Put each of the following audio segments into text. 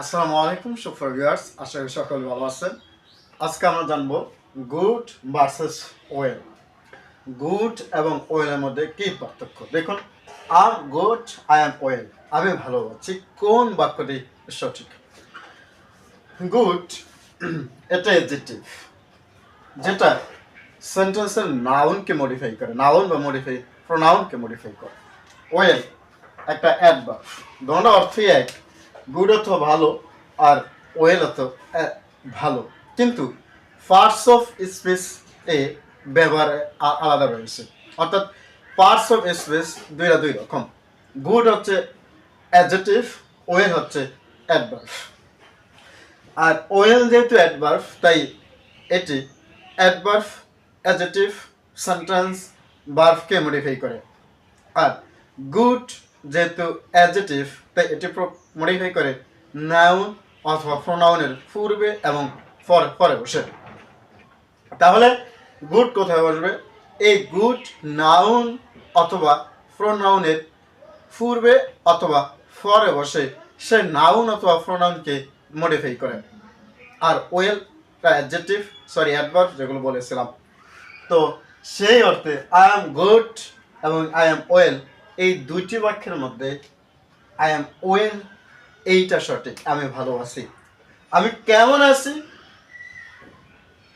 আসসালামু আলাইকুম সুফর ভিউয়ার্স। আশা করি সকলে ভালো আছেন। আজকে আমরা জানব গুড ভার্সেস ওয়েল। গুড এবং ওয়েলের মধ্যে কি পার্থক্য? দেখুন, I'm good, I am well. আমি ভালো আছি। কোন বাক্যটি সঠিক? গুড এটা এডজেক্টিভ যেটা সেন্টেন্সের নাউনকে মডিফাই করে নাউন বা মডিফাই প্রোনাউনকে মডিফাই করে। ওয়েল, একটা অ্যাডভার্ব দোনো অর্থই এক। গুড অর্থ ভালো আর ওয়েল অর্থ ভালো। কিন্তু পার্টস অফ স্পেস এ ব্যবহার আলাদা রয়েছে। অর্থাৎ পার্টস অফ স্পেস দুইটা দুই রকম। গুড হচ্ছে অ্যাডজেটিভ ওয়েল হচ্ছে অ্যাডভার্ব আর ওয়েল যেহেতু অ্যাডভার্ব তাই এটি অ্যাডভার্ব অ্যাডজেটিভ সেন্টেন্স ভার্বকে মডিফাই করে। আর গুড যেহেতু অ্যাডজেটিভ তাই এটি মডিফাই করে নাউন অথবা প্রোনাউনের পূর্বে এবং পরে পরে বসে। তাহলে গুড কোথায় বসবে? এই গুড নাউন অথবা প্রোনাউনের পূর্বে অথবা পরে বসে সে নাউন অথবা প্রোনাউনকে মডিফাই করে। আর ওয়েল অ্যাডজেক্টিভ সরি অ্যাডভার্ব যেগুলো বলেছিলাম। তো সেই অর্থে আই এম গুড এবং আই এম ওয়েল এই দুইটি বাক্যের মধ্যে আই এম ওয়েল এইটা সঠিক, আমি ভালো আছি। আমি কেমন আছি?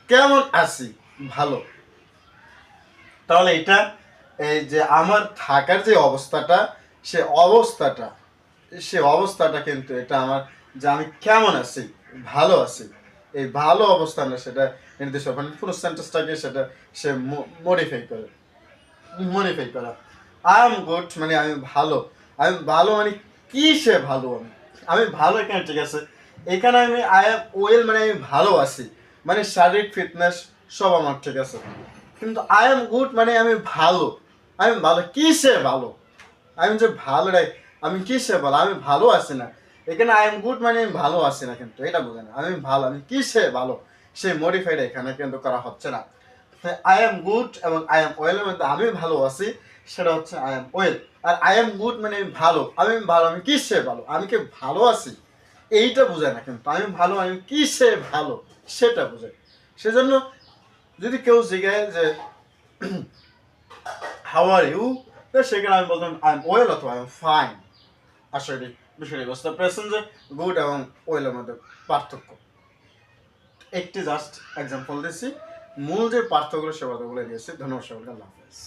কেমন আছি? ভালো। তাহলে এটা, এই যে আমার থাকার যে অবস্থাটা, সে অবস্থাটা সে অবস্থাটা কিন্তু এটা আমার যে আমি কেমন আছি, ভালো আছি। এই ভালো অবস্থানটা সেটা নির্দেশ মানে পুরো সেন্টেন্সটাকে সেটা সে মডিফাই করে। মডিফাই করা। আই এম গুড মানে আমি ভালো। আমি ভালো মানে কি সে ভালো আমি? আমি ভালো এখানে ঠিক আছে। এখানে আমি আই এম ওয়েল মানে আমি ভালো আছি। মানে শারীরিক ফিটনেস সব আমার ঠিক আছে। কিন্তু আই এম গুড মানে আমি ভালো। আমি ভালো। কি সে ভালো? আমি যে ভালো রে, আমি কিসে ভালো? আমি ভালো আছি না। এখানে আই এম গুড মানে আমি ভালো আছি না কিন্তু, এটা বোঝে না। আমি ভালো, আমি কিসে ভালো? সেই মডিফাইড এখানে কিন্তু করা হচ্ছে না। আই এম গুড এবং আই এম ওয়েলের মধ্যে আমি ভালো আছি। সেটা হচ্ছে আই এম ওয়েল আর আই এম গুড মানে আমি ভালো। আমি ভালো, আমি কি সে ভালো? আমি কি ভালো আছি? এইটা বোঝায় না কিন্তু। আমি ভালো, আমি কি সে ভালো? সেটা বোঝায়। সেজন্য যদি কেউ জিজ্ঞাসা যে হাউ আর ইউ তো সেখানে আমি বলতাম আই এম ওয়েল অথবা আই এম ফাইন আসলে বিষয়টি বুঝতে পেরেছেন যে গুড এবং ওয়েলের মধ্যে পার্থক্য। একটি জাস্ট এক্সাম্পল দিচ্ছি। মূল যে পার্থক্য সে কথাগুলো দিয়েছি। ধন্যবাদ সকলকে। আল্লাহ হাফেজ।